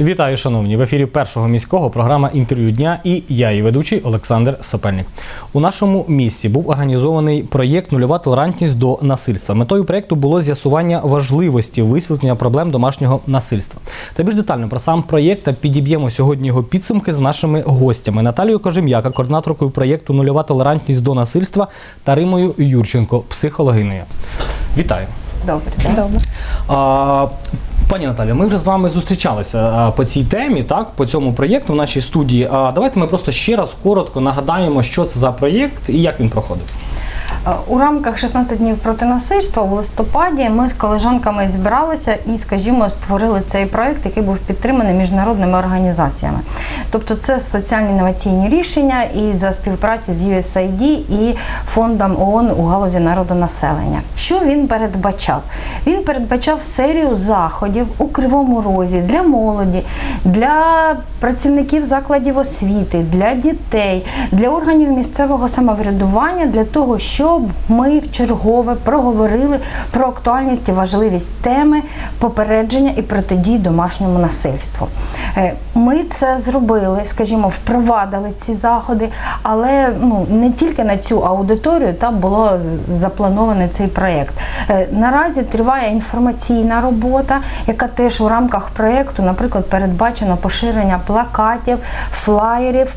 Вітаю, шановні! В ефірі першого міського програма інтерв'ю дня і я, її ведучий Олександр Сапельник. У нашому місті був організований проєкт Нульова толерантність до насильства. Метою проєкту було з'ясування важливості висвітлення проблем домашнього насильства. Та більш детально про сам проєкт та підіб'ємо сьогодні його підсумки з нашими гостями Наталією Кожем'яка, координаторкою проєкту Нульова толерантність до насильства та Римою Юрченко, психологинею. Вітаю! Добре. Добре. Пані Наталю, ми вже з вами зустрічалися по цій темі, так, по цьому проєкту в нашій студії. Давайте ми просто ще раз коротко нагадаємо, що це за проєкт і як він проходив. У рамках 16 днів проти насильства у листопаді ми з колежанками зібралися і, скажімо, створили цей проект, який був підтриманий міжнародними організаціями. Тобто, це соціальні інноваційні рішення і за співпраці з USAID і фондом ООН у галузі народонаселення. Що він передбачав? Він передбачав серію заходів у Кривому Розі для молоді, для працівників закладів освіти, для дітей, для органів місцевого самоврядування, для того, щоб ми в чергове проговорили про актуальність і важливість теми попередження і протидії домашньому насильству. Е, Ми це зробили, скажімо, впровадили ці заходи, але ну не тільки на цю аудиторію там було запланований цей проєкт. Е, Наразі триває інформаційна робота, яка теж у рамках проєкту, наприклад, передбачено поширення плакатів, флаєрів.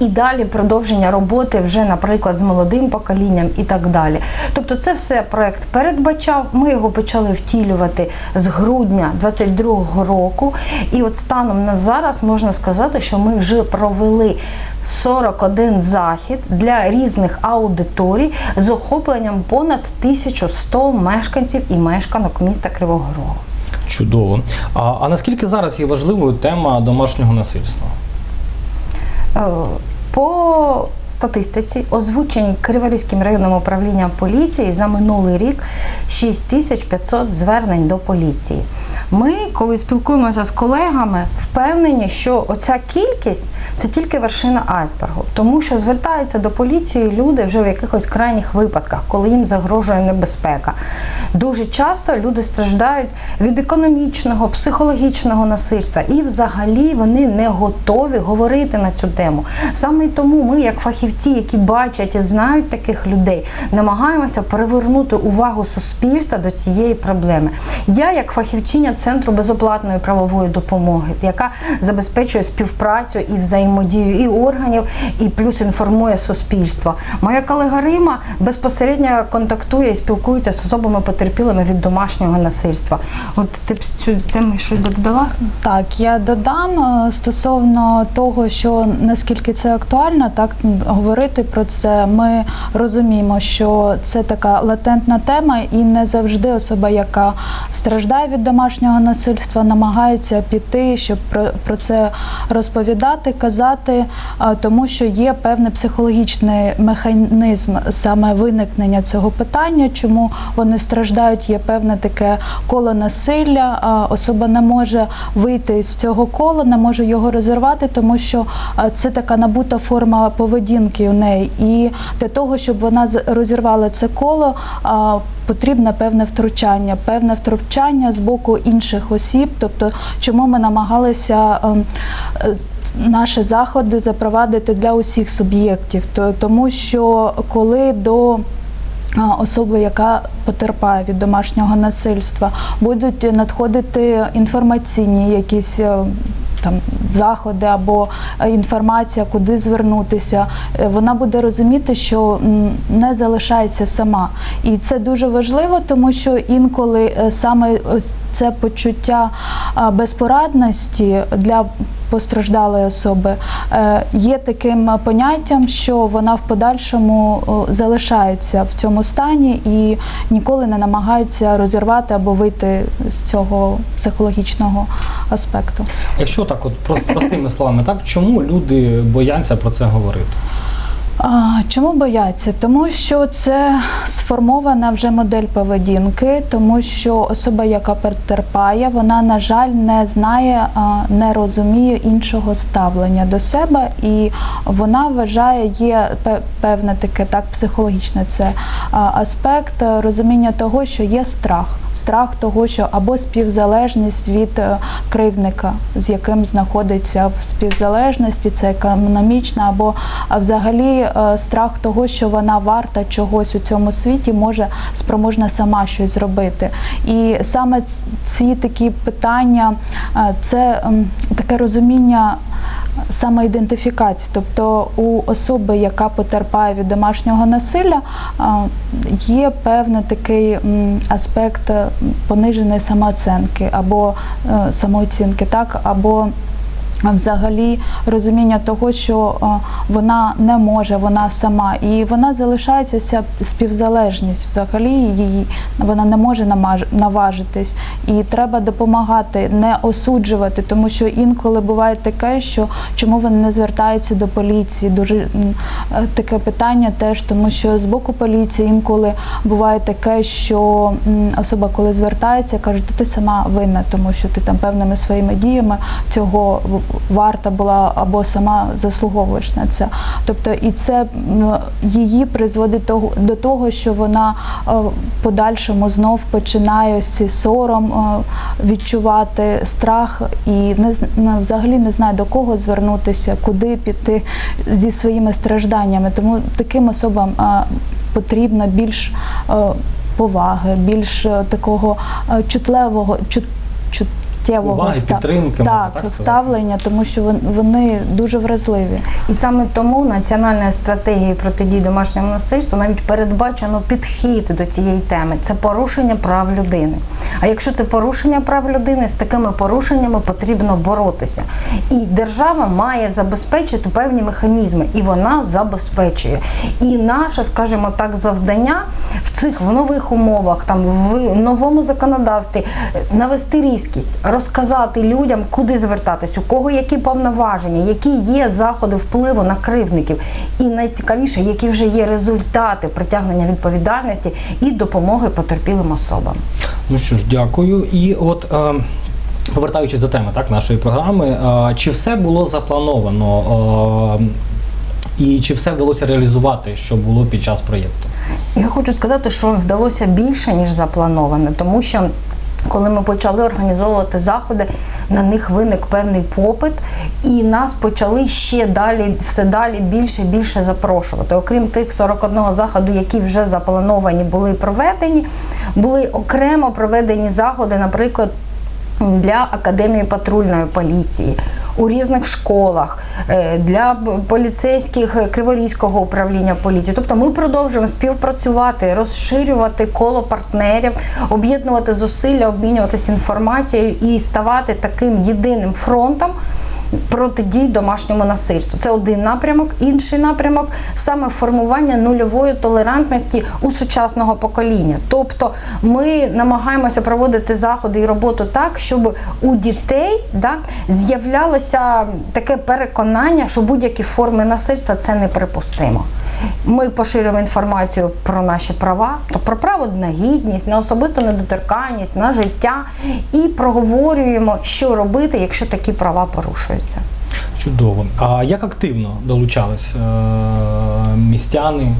І далі продовження роботи вже, наприклад, з молодим поколінням і так далі. Тобто, це все проект передбачав. Ми його почали втілювати з грудня 22-го року. І от станом на зараз можна сказати, що ми вже провели 41 захід для різних аудиторій з охопленням понад 1100 мешканців і мешканок міста Кривого Рогу. Чудово. А, а наскільки зараз є важливою тема домашнього насильства? Е, По статистиці, озвученій Криворізьким районним управлінням поліції за минулий рік 6500 звернень до поліції. Ми, коли спілкуємося з колегами, впевнені, що оця кількість це тільки вершина айсбергу, тому що звертаються до поліції люди вже в якихось крайніх випадках, коли їм загрожує небезпека. Дуже часто люди страждають від економічного, психологічного насильства, і взагалі вони не готові говорити на цю тему. Саме тому ми, як фахівці, які бачать і знають таких людей, намагаємося перевернути увагу суспільства до цієї проблеми. Я, як фахівчиня центру безоплатної правової допомоги, яка забезпечує співпрацю і взаємодію і органів, і плюс інформує суспільство. Моя колега Рима безпосередньо контактує і спілкується з особами потерпілими від домашнього насильства. От ти б цю тему щось додала? Так, я додам е, стосовно того, що наскільки це актуально, так говорити про це. Ми розуміємо, що це така латентна тема, і не завжди особа, яка страждає від домашнього насильства, намагається піти, щоб про, це розповідати, казати, тому що є певний психологічний механізм саме виникнення цього питання, чому вони страждають, є певне таке коло насилля. Особа не може вийти з цього кола, не може його розірвати, тому що це така набута форма поведінки у неї. І для того, щоб вона розірвала це коло, потрібне певне втручання, певне втручання з боку інших осіб. Тобто, чому ми намагалися. ем, е, Наші заходи запровадити для усіх суб'єктів, тому що коли до особи, яка потерпає від домашнього насильства, будуть надходити інформаційні якісь. Там заходи або е, інформація, куди звернутися, Е, вона буде розуміти, що не залишається сама, і це дуже важливо, тому що інколи е, саме це почуття безпорадності для постраждалої особи є таким поняттям, що вона в подальшому залишається в цьому стані і ніколи не намагається розірвати або вийти з цього психологічного аспекту. Якщо так, от прос- простими словами, так чому люди бояться про це говорити? Чому бояться? Тому що це сформована вже модель поведінки, тому що особа, яка потерпає, вона, на жаль, не знає, не розуміє іншого ставлення до себе, і вона вважає, є певне таке так психологічне це аспект розуміння того, що є страх. Страх того, що або співзалежність від е, кривдника, з яким знаходиться в співзалежності, це економічна, або взагалі е, страх того, що вона варта чогось у цьому світі, може спроможна сама щось зробити. І саме ці такі питання, е, це таке розуміння самоідентифікації, тобто у особи, яка потерпає від домашнього насилля, є певний такий аспект пониженої самооцінки або е, самооцінки, так або Взагалі розуміння того, що е, вона не може, вона сама, і вона залишається ця співзалежність. Взагалі її вона не може наважитись, і треба допомагати, не осуджувати, тому що інколи буває таке, що чому вони не звертаються до поліції. Дуже е, таке питання теж, тому що з боку поліції інколи буває таке, що особа, коли звертається, «Та ти сама винна, тому що ти там певними своїми діями цього варта була або сама заслуговуєш на це. Тобто, і це її призводить до того, що вона е, подальшому знов починає ось сором е, відчувати страх і не взагалі не знає до кого звернутися, куди піти зі своїми стражданнями. Тому таким особам е, потрібно більш поваги, більш такого чутливого чут, чуттєвого Уваги, ста- підтримки, так, так ставлення, тому що вони дуже вразливі. І саме тому національною стратегією протидії домашньому насильству навіть передбачено підхід до цієї теми. Це порушення прав людини. А якщо це порушення прав людини, з такими порушеннями потрібно боротися. І держава має забезпечити певні механізми, і вона забезпечує. І наше, скажімо так, завдання в цих в нових умовах, там в новому законодавстві е, навести різкість, розказати людям, куди звертатись, у кого які повноваження, які є заходи впливу на кривдників, і найцікавіше, які вже є результати притягнення відповідальності і допомоги потерпілим особам. Ну що ж, дякую. І от. Е... Повертаючись до теми так, нашої програми, е, чи все було заплановано е, і чи все вдалося реалізувати, що було під час проєкту? Я хочу сказати, що вдалося більше ніж заплановане, тому що. Коли ми почали організовувати заходи, на них виник певний попит, і нас почали ще далі, все далі більше і більше запрошувати. Окрім тих 41 заходу, які вже заплановані, були проведені, були окремо проведені заходи, наприклад. Для академії патрульної поліції у різних школах е, для поліцейських Криворізького управління поліції. Тобто ми продовжуємо співпрацювати, розширювати коло партнерів, об'єднувати зусилля, обмінюватися інформацією і ставати таким єдиним фронтом. Протидії домашньому насильству. Це один напрямок, інший напрямок саме формування нульової толерантності у сучасного покоління. Тобто ми намагаємося проводити заходи і роботу так, щоб у дітей да, з'являлося таке переконання, що будь-які форми насильства це неприпустимо. Ми поширюємо інформацію про наші права, то про право на гідність, на особисту недоторканність, на життя і проговорюємо, що робити, якщо такі права порушуються. Чудово. А як активно долучались е, містяни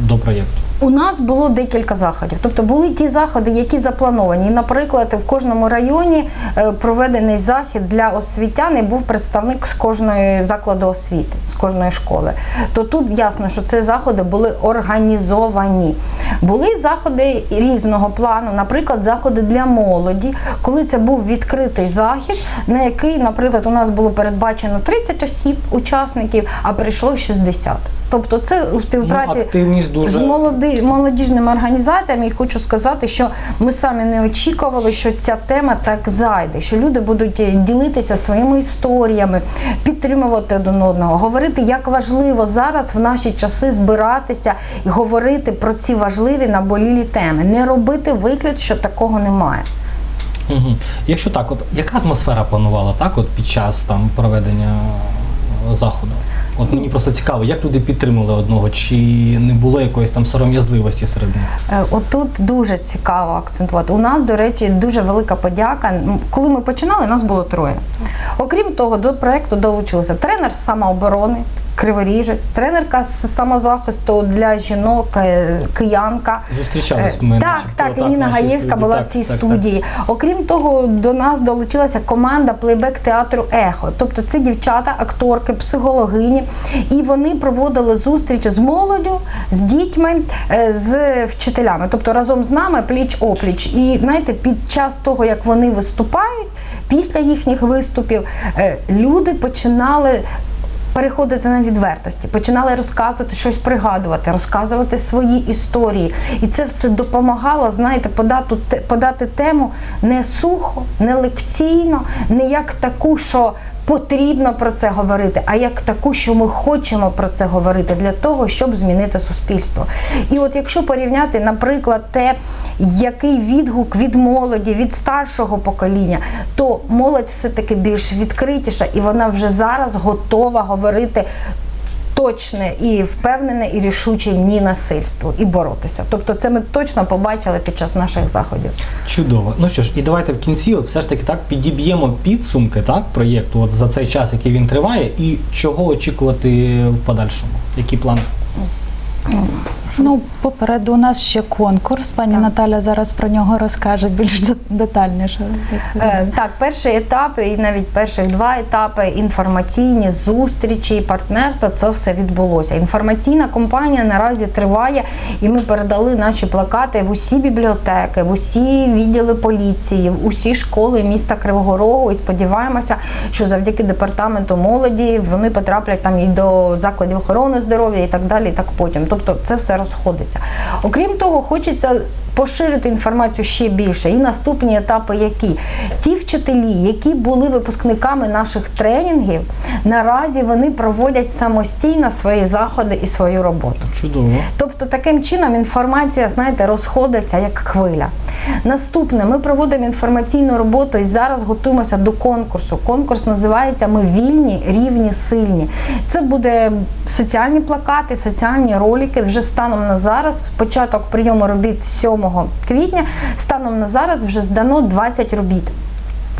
до проєкту? У нас було декілька заходів. Тобто були ті заходи, які заплановані. Наприклад, в кожному районі е, проведений захід для освітян і був представник з кожної закладу освіти, з кожної школи. То тут ясно, що ці заходи були організовані. Були заходи різного плану, наприклад, заходи для молоді, коли це був відкритий захід, на який, наприклад, у нас було передбачено 30 осіб, учасників, а прийшло 60. Тобто це у співпраці Ну, дуже з молоди, молодіжними організаціями. І хочу сказати, що ми самі не очікували, що ця тема так зайде, що люди будуть е, ділитися своїми історіями, підтримувати один одного, говорити, як важливо зараз в наші часи збиратися і говорити про ці важливі наболілі теми, не робити вигляд, що такого немає. Угу. Якщо так, от яка атмосфера панувала так, от під час там проведення е, заходу? От мені просто цікаво, як люди підтримали одного, чи не було якоїсь там сором'язливості серед них? Е, Отут дуже цікаво акцентувати. У нас, до речі, дуже велика подяка. Коли ми починали, нас було троє. Окрім того, до проекту долучилися тренер самооборони, Криворіжець, тренерка з самозахисту для жінок, е, киянка. Зустрічались Е, ми, Так, так, так, Ніна Гаєвська була Так, в цій так, так. студії. Окрім того, до нас долучилася команда плейбек театру Ехо. Тобто це дівчата, акторки, психологині, і вони проводили зустрічі з молоддю, з дітьми, е, з вчителями. Тобто разом з нами пліч опліч. І знаєте, під час того, як вони виступають, після їхніх виступів люди починали переходити на відвертості, починали розказувати щось пригадувати, розказувати свої історії. І це все допомагало, знаєте, подати, подати тему не сухо, не лекційно, не як таку, що потрібно про це говорити, а як таку, що ми хочемо про це говорити для того, щоб змінити суспільство. І от якщо порівняти, наприклад, те, який відгук від молоді, від старшого покоління, то молодь все-таки більш відкритіша, і вона вже зараз готова говорити. Точне і впевнене, і рішуче ні насильству і боротися. Тобто, це ми точно побачили під час наших заходів. Чудово. Ну що ж, і давайте в кінці, от все ж таки так підіб'ємо підсумки так проєкту, от за цей час, який він триває, і чого очікувати в подальшому. Які плани? Ну, попереду у нас ще конкурс. Пані Так. Наталя зараз про нього розкаже більш детальніше. Е, так, перший етап і навіть перших два етапи інформаційні зустрічі, партнерства це все відбулося. Інформаційна кампанія наразі триває, і ми передали наші плакати в усі бібліотеки, в усі відділи поліції, в усі школи міста Кривого Рогу. І сподіваємося, що завдяки департаменту молоді вони потраплять там і до закладів охорони здоров'я, і так далі, і так потім. Тобто це все розходиться. Окрім того, хочеться поширити інформацію ще більше. І наступні етапи, які ті вчителі, які були випускниками наших тренінгів, наразі вони проводять самостійно свої заходи і свою роботу. Чудово. Тобто таким чином інформація, знаєте, розходиться як хвиля. Наступне, ми проводимо інформаційну роботу і зараз готуємося до конкурсу. Конкурс називається Ми вільні, рівні, сильні. Це буде соціальні плакати, соціальні ролики. Вже станом на зараз, спочаток прийому робіт 7 квітня, станом на зараз вже здано 20 робіт.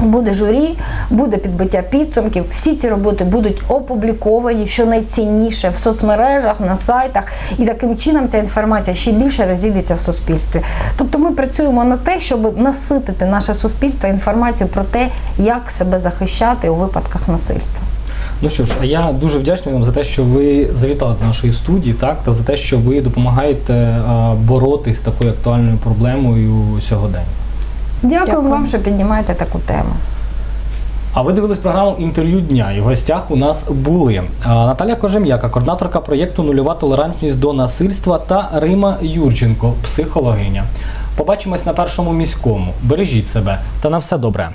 Буде журі, буде підбиття підсумків. Всі ці роботи будуть опубліковані, що найцінніше в соцмережах, на сайтах, і таким чином ця інформація ще більше розійдеться в суспільстві. Тобто ми працюємо на те, щоб наситити наше суспільство інформацією про те, як себе захищати у випадках насильства. Ну що ж, а я дуже вдячний вам за те, що ви завітали до нашої студії, так, та за те, що ви допомагаєте а, боротись з такою актуальною проблемою сьогодення. Дякую, Дякую. вам, що піднімаєте таку тему. А ви дивились програму інтерв'ю дня. І в гостях у нас були Наталя Кожем'яка, координаторка проєкту Нульова толерантність до насильства та Рима Юрченко, психологиня. Побачимось на першому міському. Бережіть себе та на все добре.